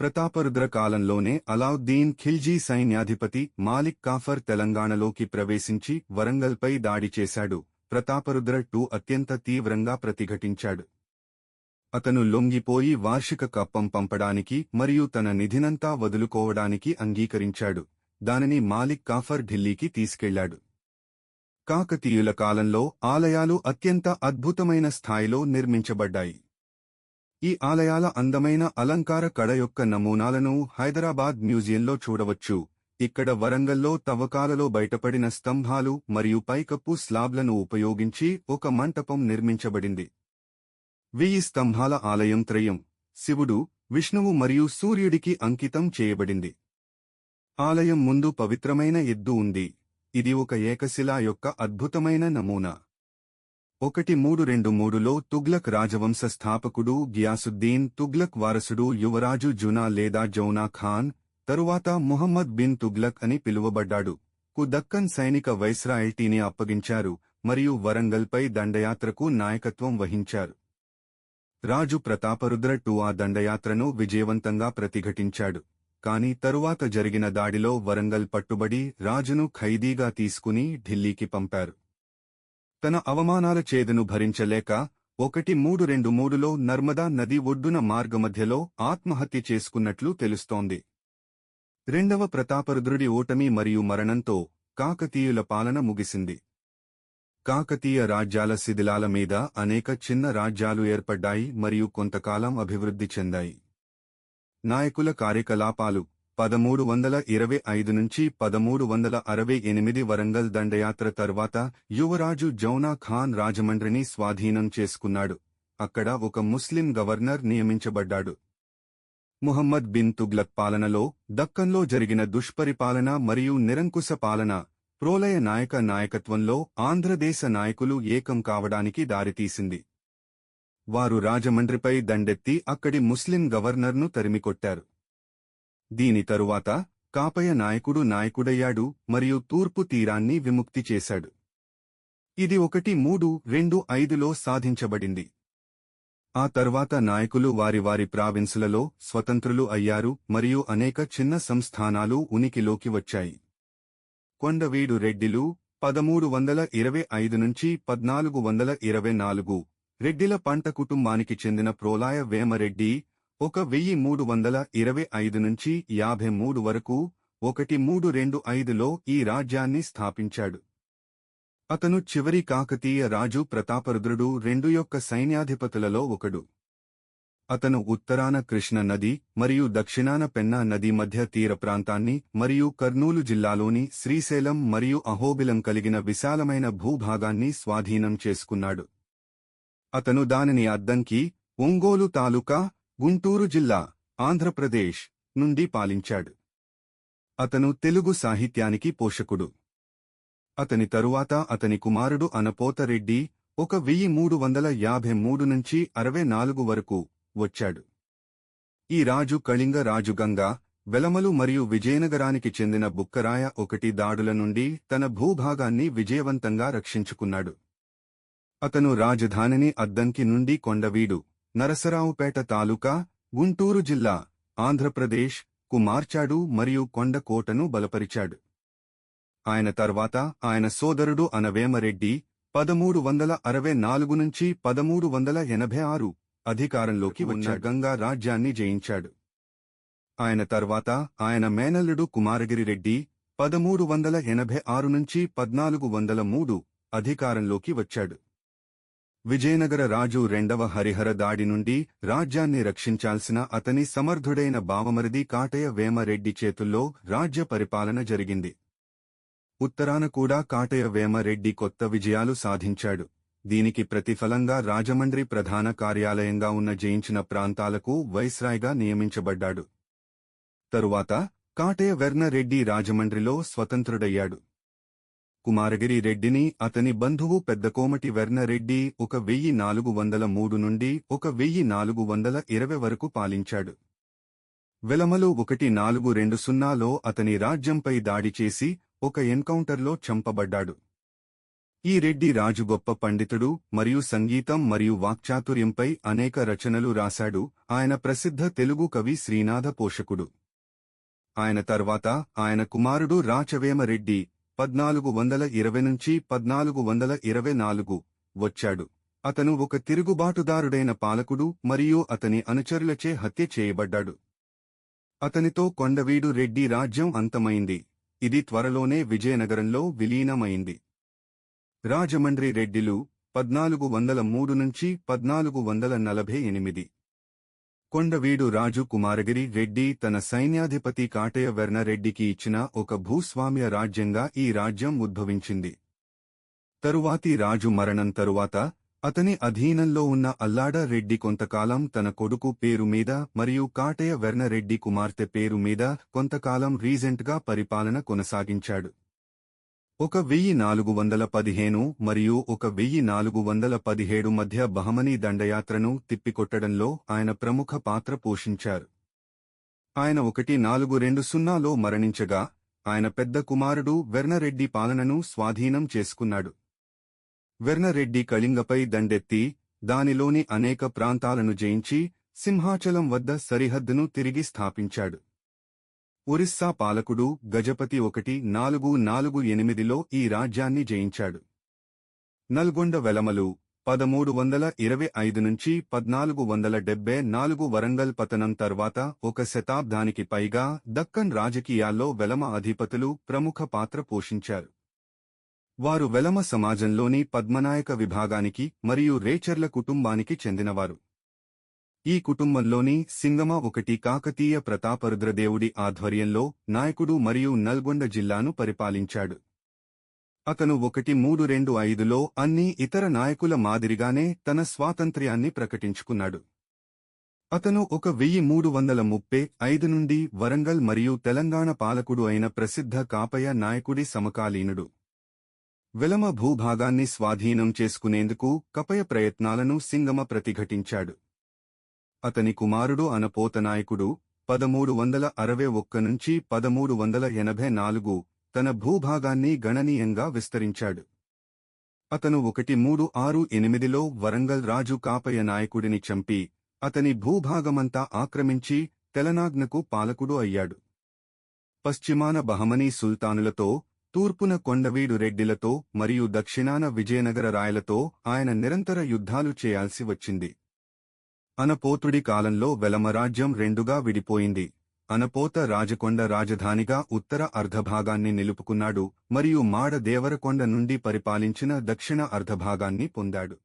ప్రతాపరుద్ర కాలంలోనే అలావుద్దీన్ ఖిల్జీ సైన్యాధిపతి మాలిక్ కాఫర్ తెలంగాణలోకి ప్రవేశించి వరంగల్పై దాడి చేశాడు. ప్రతాపరుద్ర టూ అత్యంత తీవ్రంగా ప్రతిఘటించాడు. అతను లొంగిపోయి వార్షిక కప్పం పంపడానికి మరియు తన నిధినంతా వదులుకోవడానికి అంగీకరించాడు. దానిని మాలిక్ కాఫర్ ఢిల్లీకి తీసుకెళ్ళాడు. కాకతీయుల కాలంలో ఆలయాలు అత్యంత అద్భుతమైన స్థాయిలో నిర్మించబడ్డాయి. ఈ ఆలయాల అందమైన అలంకార కళ యొక్క నమూనాలను హైదరాబాద్ మ్యూజియంలో చూడవచ్చు. ఇక్కడ వరంగల్లో తవ్వకాలలో బయటపడిన స్తంభాలు మరియు పైకప్పు స్లాబ్లను ఉపయోగించి ఒక మంటపం నిర్మించబడింది. వెయ్యి స్తంభాల ఆలయం త్రయం. శివుడు విష్ణువు మరియు సూర్యుడికి అంకితం చేయబడింది. ఆలయం ముందు పవిత్రమైన ఎద్దు ఉంది. ఇది ఒక ఏకశిలా యొక్క అద్భుతమైన నమూనా. ఒకటి మూడు రెండు మూడులో తుగ్లక్ రాజవంశ స్థాపకుడు గియాసుద్దీన్ తుగ్లక్ వారసుడు యువరాజు జునా లేదా జౌనా ఖాన్ తరువాత ముహమ్మద్ బిన్ తుగ్లక్ అని పిలువబడ్డాడు. కు దక్కన్ సైనిక వైస్రాయల్టీని అప్పగించారు మరియు వరంగల్పై దండయాత్రకు నాయకత్వం వహించారు. రాజు ప్రతాపరుద్ర టు ఆ దండయాత్రను విజయవంతంగా ప్రతిఘటించాడు. కాని తరువాత జరిగిన దాడిలో వరంగల్ పట్టుబడి రాజును ఖైదీగా తీసుకుని ఢిల్లీకి పంపారు. తన అవమానాల చేదను భరించలేక ఒకటి మూడు రెండు మూడులో నర్మదా నది ఒడ్డున మార్గమధ్యలో ఆత్మహత్య చేసుకున్నట్లు తెలుస్తోంది. రెండవ ప్రతాపరుద్రుడి ఓటమి మరియు మరణంతో కాకతీయుల పాలన ముగిసింది. కాకతీయ రాజ్యాల శిథిలాల మీద అనేక చిన్న రాజ్యాలు ఏర్పడ్డాయి మరియు కొంతకాలం అభివృద్ధి చెందాయి. నాయకుల కార్యకలాపాలు పదమూడు వందల ఇరవై ఐదు నుంచి పదమూడు వందల అరవై ఎనిమిది వరంగల్ దండయాత్ర తర్వాత యువరాజు జౌనా ఖాన్ రాజమండ్రిని స్వాధీనం చేసుకున్నాడు. అక్కడ ఒక ముస్లిం గవర్నర్ నియమించబడ్డాడు. ముహమ్మద్ బిన్ తుగ్లక్ పాలనలో దక్కన్లో జరిగిన దుష్పరిపాలన మరియు నిరంకుశ పాలన ప్రోలయ నాయక నాయకత్వంలో ఆంధ్రదేశ నాయకులు ఏకం కావడానికి దారితీసింది. వారు రాజమండ్రిపై దండెత్తి అక్కడి ముస్లిం గవర్నర్ను తరిమికొట్టారు. దీని తరువాత కాపయ నాయకుడు నాయకుడయ్యాడు మరియు తూర్పు తీరాన్ని విముక్తి చేశాడు. ఇది ఒకటి మూడు రెండు ఐదులో సాధించబడింది. ఆ తర్వాత నాయకులు వారి వారి ప్రావిన్సులలో స్వతంత్రులు అయ్యారు మరియు అనేక చిన్న సంస్థానాలు ఉనికిలోకి వచ్చాయి. కొండవీడు రెడ్డిలు పదమూడు వందల ఇరవై ఐదు నుంచి పద్నాలుగు వందల ఇరవై నాలుగు రెడ్డిల పంట కుటుంబానికి చెందిన ప్రోలాయ వేమరెడ్డి ఒక వెయ్యి మూడు వందల ఇరవై ఐదు నుంచి యాభై మూడు వరకు ఒకటి మూడు రెండు ఐదులో ఈ రాజ్యాన్ని స్థాపించాడు. అతను చివరి కాకతీయ రాజు ప్రతాపరుద్రుడు రెండు యొక్క సైన్యాధిపతులలో ఒకడు. అతను ఉత్తరాన కృష్ణ నది మరియు దక్షిణాన పెన్నా నది మధ్య తీర ప్రాంతాన్ని మరియు కర్నూలు జిల్లాలోని శ్రీశైలం మరియు అహోబిలం కలిగిన విశాలమైన భూభాగాన్ని స్వాధీనం చేసుకున్నాడు. అతను దానిని అద్దంకి ఒంగోలు తాలూకా గుంటూరు జిల్లా ఆంధ్రప్రదేశ్ నుండి పాలించాడు. అతను తెలుగు సాహిత్యానికి పోషకుడు. అతని తరువాత అతని కుమారుడు అనపోతరెడ్డి ఒక వెయ్యి మూడు వందల యాభై మూడు నుంచి అరవై నాలుగు వరకు వచ్చాడు. ఈ రాజు కళింగ రాజుగంగ వెలమలు మరియు విజయనగరానికి చెందిన బుక్కరాయ ఒకటి దాడుల నుండి తన భూభాగాన్ని విజయవంతంగా రక్షించుకున్నాడు. అతను రాజధానిని అద్దంకి నుండి కొండవీడు నరసరావుపేట తాలూకా గుంటూరు జిల్లా ఆంధ్రప్రదేశ్కు మార్చాడు మరియు కొండకోటను బలపరిచాడు. ఆయన తర్వాత ఆయన సోదరుడు అనవేమరెడ్డి పదమూడు వందల అరవై నాలుగు నుంచి పదమూడు వందల ఎనభై ఆరు అధికారంలోకి ఉన్న గంగా రాజ్యాన్ని జయించాడు. ఆయన తర్వాత ఆయన మేనల్లుడు కుమారగిరి రెడ్డి పదమూడు వందల ఎనభై ఆరు నుంచి పద్నాలుగు వందల మూడు అధికారంలోకి వచ్చాడు. విజయనగర రాజు రెండవ హరిహర దాడి నుండి రాజ్యాన్ని రక్షించాల్సిన అతని సమర్థుడైన బావమరిది కాటయ వేమరెడ్డి చేతుల్లో రాజ్య పరిపాలన జరిగింది. ఉత్తరాన కూడా కాటయ వేమరెడ్డి కొత్త విజయాలు సాధించాడు. దీనికి ప్రతిఫలంగా రాజమండ్రి ప్రధాన కార్యాలయంగా ఉన్న జయించిన ప్రాంతాలకు వైస్రాయ్గా నియమించబడ్డాడు. తరువాత కాటయ వెర్నరెడ్డి రాజమండ్రిలో స్వతంత్రుడయ్యాడు. కుమారగిరి రెడ్డిని అతని బంధువు పెద్దకోమటి వెర్నరెడ్డి ఒక వెయ్యి నాలుగు వందల మూడు నుండి ఒక వెయ్యి నాలుగు వందల ఇరవై వరకు పాలించాడు. వెలమలు ఒకటి నాలుగు రెండు సున్నాలో అతని రాజ్యంపై దాడి చేసి ఒక ఎన్కౌంటర్లో చంపబడ్డాడు. ఈ రెడ్డి రాజు గొప్ప పండితుడు మరియు సంగీతం మరియు వాక్చాతుర్యంపై అనేక రచనలు రాశాడు. ఆయన ప్రసిద్ధ తెలుగు కవి శ్రీనాథ పోషకుడు. ఆయన తర్వాత ఆయన కుమారుడు రాచవేమరెడ్డి పద్నాలుగు వందల ఇరవై నుంచి పద్నాలుగు వందల ఇరవై నాలుగు వచ్చాడు. అతను ఒక తిరుగుబాటుదారుడైన పాలకుడు మరియు అతని అనుచరులచే హత్య చేయబడ్డాడు. అతనితో కొండవీడు రెడ్డి రాజ్యం అంతమైంది. ఇది త్వరలోనే విజయనగరంలో విలీనమైంది. రాజమండ్రి రెడ్డిలు పద్నాలుగు వందల మూడు నుంచి పద్నాలుగు వందల నలభై ఎనిమిది కొండవీడు రాజు కుమారగిరి రెడ్డి తన సైన్యాధిపతి కాటయ వెర్నరెడ్డికి ఇచ్చిన ఒక భూస్వామ్య రాజ్యంగా ఈ రాజ్యం ఉద్భవించింది. తరువాతి రాజు మరణం తరువాత అతని అధీనంలో ఉన్న అల్లాడ రెడ్డి కొంతకాలం తన కొడుకు పేరు మీద మరియు కాటయ వెర్నరెడ్డి కుమార్తె పేరు మీద కొంతకాలం రీజెంట్గా పరిపాలన కొనసాగించాడు. ఒక వెయ్యి నాలుగు వందల పదిహేను మరియు ఒక వెయ్యి నాలుగు వందల పదిహేడు మధ్య బహమనీ దండయాత్రను తిప్పికొట్టడంలో ఆయన ప్రముఖ పాత్ర పోషించారు. ఆయన ఒకటి నాలుగు రెండు సున్నాలో మరణించగా ఆయన పెద్ద కుమారుడు వెర్నరెడ్డి పాలనను స్వాధీనం చేసుకున్నాడు. వెర్నరెడ్డి కళింగపై దండెత్తి దానిలోని అనేక ప్రాంతాలను జయించి సింహాచలం వద్ద సరిహద్దును తిరిగి స్థాపించాడు. ఒరిస్సా పాలకుడు గజపతి ఒకటి నాలుగు నాలుగు ఎనిమిదిలో ఈ రాజ్యాన్ని జయించాడు. నల్గొండ వెలమలు పదమూడు వందల ఇరవై ఐదు నుంచి పద్నాలుగు వందల డెబ్బై నాలుగు వరంగల్ పతనం తర్వాత ఒక శతాబ్దానికి పైగా దక్కన్ రాజకీయాల్లో వెలమ అధిపతులు ప్రముఖ పాత్ర పోషించారు. వారు వెలమ సమాజంలోని పద్మనాయక విభాగానికి మరియు రేచర్ల కుటుంబానికి చెందినవారు. ఈ కుటుంబంలోని సింగమ ఒకటి కాకతీయ ప్రతాపరుద్రదేవుడి ఆధ్వర్యంలో నాయకుడు మరియు నల్గొండ జిల్లాను పరిపాలించాడు. అతను ఒకటి మూడు రెండు ఐదులో అన్ని ఇతర నాయకుల మాదిరిగానే తన స్వాతంత్ర్యాన్ని ప్రకటించుకున్నాడు. అతను ఒక వెయ్యి మూడు వందల ముప్పై ఐదు నుండి వరంగల్ మరియు తెలంగాణ పాలకుడు అయిన ప్రసిద్ధ కాపయ నాయకుడి సమకాలీనుడు. వెలమ భూభాగాన్ని స్వాధీనం చేసుకునేందుకు కపయ ప్రయత్నాలను సింగమ ప్రతిఘటించాడు. అతని కుమారుడు అనపోతనాయకుడు పదమూడు వందల అరవై ఒక్క నుంచి పదమూడు వందల ఎనభై నాలుగు తన భూభాగాన్ని గణనీయంగా విస్తరించాడు. అతను ఒకటి మూడు ఆరు ఎనిమిదిలో వరంగల్ రాజు కాపయ నాయకుడిని చంపి అతని భూభాగమంతా ఆక్రమించి తెలనాగ్నకు పాలకుడు అయ్యాడు. పశ్చిమాన బహమనీ సుల్తానులతో తూర్పున కొండవీడు రెడ్డిలతో మరియు దక్షిణాన విజయనగర రాయలతో ఆయన నిరంతర యుద్ధాలు చేయాల్సి వచ్చింది. అనపోతుడి కాలంలో వెలమరాజ్యం రెండుగా విడిపోయింది. అనపోత రాజకొండ రాజధానిగా ఉత్తర అర్ధభాగాన్ని నిలుపుకున్నాడు మరియు మాడ దేవరకొండ నుండి పరిపాలించిన దక్షిణ అర్ధభాగాన్ని పొందాడు.